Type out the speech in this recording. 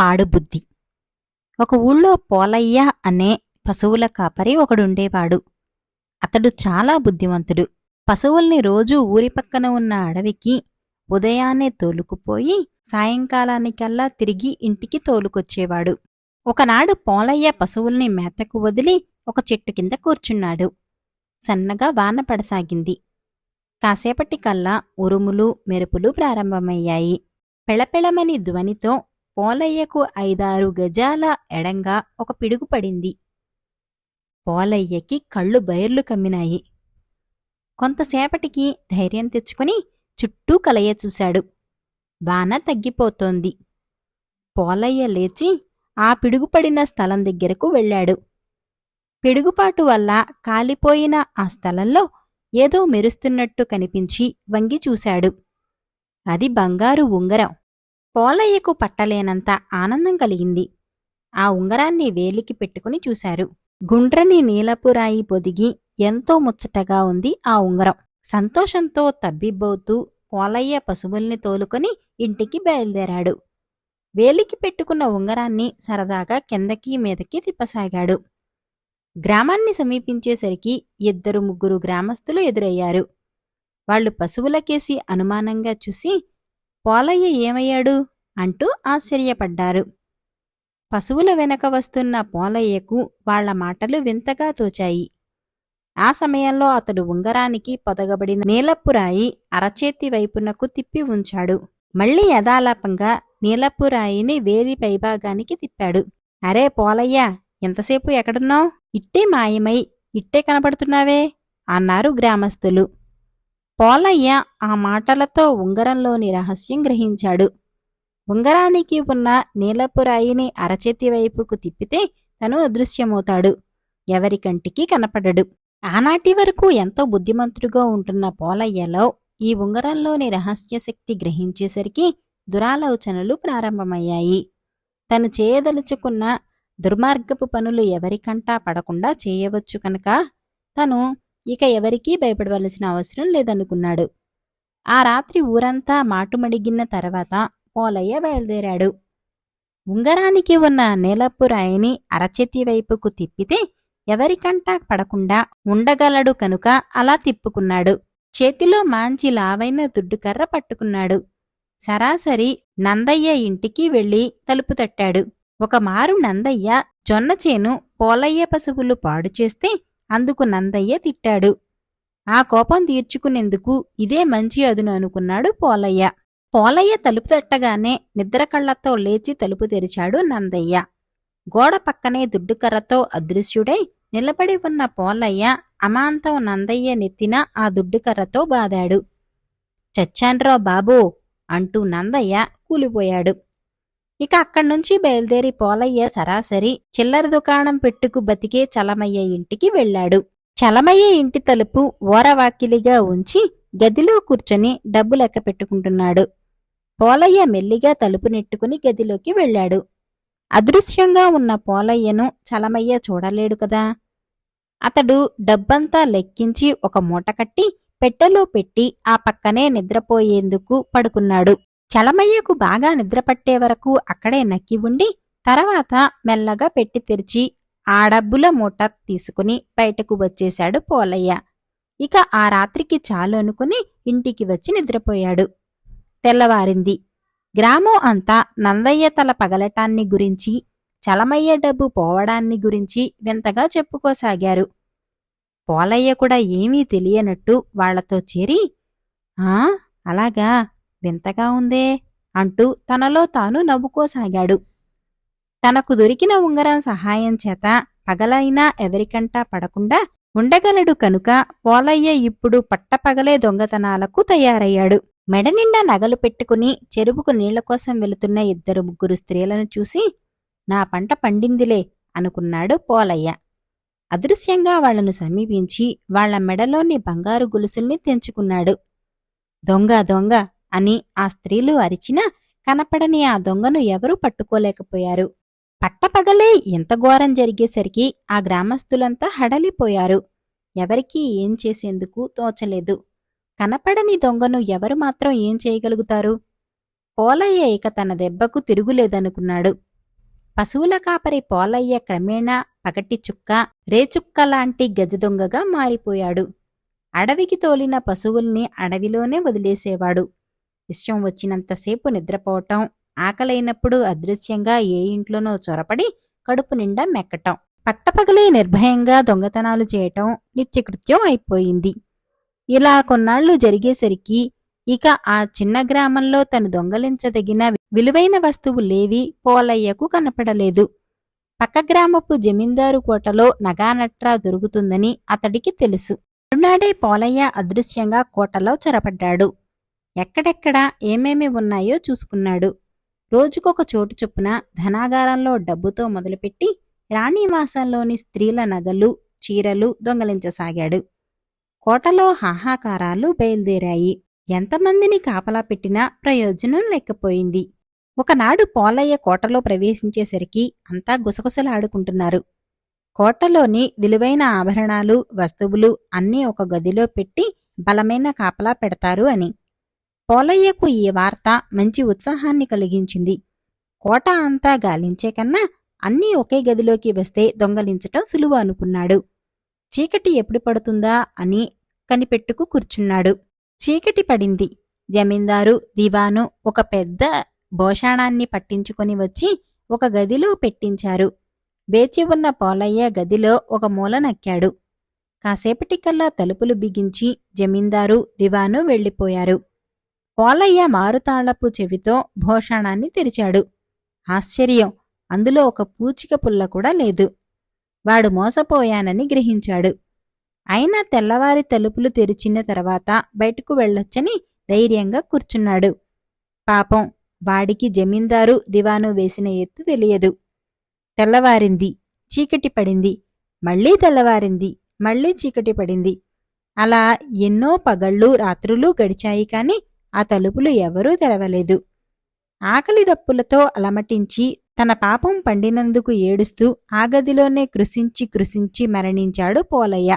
పాడుబుద్ధి. ఒక ఊళ్ళో పోలయ్య అనే పశువుల కాపరి ఒకడుండేవాడు. అతడు చాలా బుద్ధిమంతుడు. పశువుల్ని రోజూ ఊరి పక్కన ఉన్న అడవికి ఉదయాన్నే తోలుకుపోయి సాయంకాలానికల్లా తిరిగి ఇంటికి తోలుకొచ్చేవాడు. ఒకనాడు పోలయ్య పశువుల్ని మేతకు వదిలి ఒక చెట్టు కింద కూర్చున్నాడు. సన్నగా వాన పడసాగింది. కాసేపటికల్లా ఉరుములు మెరుపులు ప్రారంభమయ్యాయి. పెళపెళమని ధ్వనితో పోలయ్యకు ఐదారు గజాల ఎడంగా ఒక పిడుగు పడింది. పోలయ్యకి కళ్ళు బైర్లు కమ్మినాయి. కొంతసేపటికి ధైర్యం తెచ్చుకుని చుట్టూ కలయ చూశాడు. బాన తగ్గిపోతోంది. పోలయ్య లేచి ఆ పిడుగుపడిన స్థలం దగ్గరకు వెళ్ళాడు. పిడుగుపాటు వల్ల కాలిపోయిన ఆ స్థలంలో ఏదో మెరుస్తున్నట్టు కనిపించి వంగి చూశాడు. అది బంగారు ఉంగరం. పోలయ్యకు పట్టలేనంత ఆనందం కలిగింది. ఆ ఉంగరాన్ని వేలికి పెట్టుకుని చూశారు. గుండ్రని నీలపురాయి పొదిగి ఎంతో ముచ్చటగా ఉంది ఆ ఉంగరం. సంతోషంతో తబ్బిబ్బవుతూ పోలయ్య పశువుల్ని తోలుకొని ఇంటికి బయలుదేరాడు. వేలికి పెట్టుకున్న ఉంగరాన్ని సరదాగా కిందకి మీదకి తిప్పసాగాడు. గ్రామాన్ని సమీపించేసరికి ఇద్దరు ముగ్గురు గ్రామస్తులు ఎదురయ్యారు. వాళ్ళు పశువులకేసి అనుమానంగా చూసి పోలయ్య ఏమయ్యాడు? అంటూ ఆశ్చర్యపడ్డారు. పశువుల వెనక వస్తున్న పోలయ్యకు వాళ్ళ మాటలు వింతగా తోచాయి. ఆ సమయంలో అతడు ఉంగరానికి పొదగబడిన నీలప్పురాయి అరచేతి వైపునకు తిప్పి ఉంచాడు. మళ్ళీ యథాలాపంగా నీలప్పురాయిని వేలి పైభాగానికి తిప్పాడు. అరే పోలయ్య ఎంతసేపు ఎక్కడున్నావు? ఇట్టే మాయమై ఇట్టే కనపడుతున్నావే అన్నారు గ్రామస్తులు. పోలయ్య ఆ మాటలతో ఉంగరంలోని రహస్యం గ్రహించాడు. ఉంగరానికి ఉన్న నీలపురాయిని అరచేతి వైపుకు తిప్పితే తను అదృశ్యమవుతాడు. ఎవరి కంటికి కనపడడు. ఆనాటి వరకు ఎంతో బుద్ధిమంతుడుగా ఉంటున్న పోలయ్యలో ఈ ఉంగరంలోని రహస్యశక్తి గ్రహించేసరికి దురాలోచనలు ప్రారంభమయ్యాయి. తను చేయదలుచుకున్న దుర్మార్గపు పనులు ఎవరికంటా పడకుండా చేయవచ్చు కనుక తను ఇక ఎవరికీ భయపడవలసిన అవసరం లేదనుకున్నాడు. ఆ రాత్రి ఊరంతా మాటుమడిగిన తర్వాత పోలయ్య బయలుదేరాడు. ఉంగరానికి ఉన్న నీలపురాయిని అరచేతి వైపుకు తిప్పితే ఎవరికంటా పడకుండా ఉండగలడు కనుక అలా తిప్పుకున్నాడు. చేతిలో మాంచి లావైన దుడ్డుకర్ర పట్టుకున్నాడు. సరాసరి నందయ్య ఇంటికి వెళ్ళి తలుపు తట్టాడు. ఒక మారు నందయ్య జొన్న చేను పోలయ్య పశువులు పాడు చేస్తే అందుకు నందయ్య తిట్టాడు. ఆ కోపం తీర్చుకునేందుకు ఇదే మంచి అదును అనుకున్నాడు పోలయ్య. పోలయ్య తలుపు తట్టగానే నిద్రకళ్ళతో లేచి తలుపు తెరిచాడు నందయ్య. గోడ పక్కనే దుడ్డుకర్రతో అదృశ్యుడై నిలబడి ఉన్న పోలయ్య అమాంతం నందయ్య నెత్తిన ఆ దుడ్డుకర్రతో బాదాడు. చచ్చాన్రో బాబూ అంటూ నందయ్య కూలిపోయాడు. ఇక అక్కడి నుంచి బయలుదేరి పోలయ్య సరాసరి చిల్లర దుకాణం పెట్టుకు బతికే చలమయ్య ఇంటికి వెళ్ళాడు. చలమయ్య ఇంటి తలుపు ఓరవాకిలిగా ఉంచి గదిలో కూర్చొని డబ్బు లెక్క పెట్టుకుంటున్నాడు. పోలయ్య మెల్లిగా తలుపు నెట్టుకుని గదిలోకి వెళ్ళాడు. అదృశ్యంగా ఉన్న పోలయ్యను చలమయ్య చూడలేడు కదా. అతడు డబ్బంతా లెక్కించి ఒక మూట కట్టి పెట్టెలో పెట్టి ఆ పక్కనే నిద్రపోయేందుకు పడుకున్నాడు. చలమయ్యకు బాగా నిద్రపట్టే వరకు అక్కడే నక్కి ఉండి తర్వాత మెల్లగా పెట్టి తెరిచి ఆ డబ్బుల మూట తీసుకుని బయటకు వచ్చేశాడు పోలయ్య. ఇక ఆ రాత్రికి చాలు అనుకుని ఇంటికి వచ్చి నిద్రపోయాడు. తెల్లవారింది. గ్రామం అంతా నందయ్య తల పగలటాన్ని గురించి చలమయ్య డబ్బు పోవడాన్ని గురించి వింతగా చెప్పుకోసాగారు. పోలయ్య కూడా ఏమీ తెలియనట్టు వాళ్ళతో చేరి ఆ అలాగా? వింతగా ఉందే అంటూ తనలో తాను నవ్వుకోసాగాడు. తనకు దొరికిన ఉంగరం సహాయం చేత పగలైనా ఎవరికంటా పడకుండా ఉండగలడు కనుక పోలయ్య ఇప్పుడు పట్టపగలే దొంగతనాలకు తయారయ్యాడు. మెడనిండా నగలు పెట్టుకుని చెరువుకు నీళ్ళ కోసం వెళుతున్న ఇద్దరు ముగ్గురు స్త్రీలను చూసి నా పంట పండిందిలే అనుకున్నాడు పోలయ్య. అదృశ్యంగా వాళ్ళను సమీపించి వాళ్ళ మెడలోని బంగారు గొలుసుల్ని తెంచుకున్నాడు. దొంగ దొంగ అని ఆ స్త్రీలు అరిచినా కనపడని ఆ దొంగను ఎవరూ పట్టుకోలేకపోయారు. పట్టపగలే ఎంత ఘోరం జరిగేసరికి ఆ గ్రామస్తులంతా హడలిపోయారు. ఎవరికీ ఏం చేసేందుకు తోచలేదు. కనపడని దొంగను ఎవరు మాత్రం ఏం చేయగలుగుతారు? పోలయ్య ఇక తన దెబ్బకు తిరుగులేదనుకున్నాడు. పశువుల కాపరి పోలయ్య క్రమేణా పగటి చుక్క రేచుక్క లాంటి గజదొంగగా మారిపోయాడు. అడవికి తోలిన పశువుల్ని అడవిలోనే వదిలేసేవాడు. ఇష్టం వచ్చినంతసేపు నిద్రపోవటం ఆకలైనప్పుడు అదృశ్యంగా ఏ ఇంట్లోనో చొరపడి కడుపు నిండా మెక్కటం పట్టపగలే నిర్భయంగా దొంగతనాలు చేయటం నిత్యకృత్యం అయిపోయింది. ఇలా కొన్నాళ్ళు జరిగేసరికి ఇక ఆ చిన్న గ్రామంలో తను దొంగలించదగిన విలువైన వస్తువులేవీ పోలయ్యకు కనపడలేదు. పక్క గ్రామపు జమీందారు కోటలో నగానట్రా దొరుకుతుందని అతడికి తెలుసు. మరునాడే పోలయ్య అదృశ్యంగా కోటలో చొరపడ్డాడు. ఎక్కడెక్కడ ఏమేమి ఉన్నాయో చూసుకున్నాడు. రోజుకొక చోటు చొప్పున ధనాగారంలో డబ్బుతో మొదలుపెట్టి రాణివాసంలోని స్త్రీల నగలు చీరలు దొంగలించసాగాడు. కోటలో హాహాకారాలు బయలుదేరాయి. ఎంతమందిని కాపలా పెట్టినా ప్రయోజనం లేకపోయింది. ఒకనాడు పోలయ్య కోటలో ప్రవేశించేసరికి అంతా గుసగుసలాడుకుంటున్నారు. కోటలోని విలువైన ఆభరణాలు వస్తువులు అన్నీ ఒక గదిలో పెట్టి బలమైన కాపలా పెడతారు అని. పోలయ్యకు ఈ వార్త మంచి ఉత్సాహాన్ని కలిగించింది. కోట అంతా గాలించే కన్నా అన్నీ ఒకే గదిలోకి వస్తే దొంగలించటం సులువు అనుకున్నాడు. చీకటి ఎప్పుడు పడుతుందా అని కనిపెట్టుకు కూర్చున్నాడు. చీకటి పడింది. జమీందారు దివాను ఒక పెద్ద భోషాణాన్ని పట్టించుకొని వచ్చి ఒక గదిలో పెట్టించారు. వేచి ఉన్న పోలయ్య గదిలో ఒక మూల నక్కాడు. కాసేపటికల్లా తలుపులు బిగించి జమీందారు దివాను వెళ్ళిపోయారు. పోలయ్య మారుతాళపు చెవితో భోషాణాన్ని తెరిచాడు. ఆశ్చర్యం అందులో ఒక పూచిక పుల్ల కూడా లేదు. వాడు మోసపోయానని గ్రహించాడు. అయినా తెల్లవారి తలుపులు తెరిచిన తర్వాత బయటకు వెళ్ళొచ్చని ధైర్యంగా కూర్చున్నాడు. పాపం వాడికి జమీందారు దివాను వేసిన ఎత్తు తెలియదు. తెల్లవారింది చీకటి పడింది. మళ్ళీ తెల్లవారింది మళ్ళీ చీకటి పడింది. అలా ఎన్నో పగళ్ళు రాత్రులు గడిచాయి కాని ఆ తలుపులు ఎవరూ తెరవలేదు. ఆకలి దప్పులతో అలమటించి తన పాపం పండినందుకు ఏడుస్తూ ఆ గదిలోనే కృశించి కృషించి మరణించాడు పోలయ్య.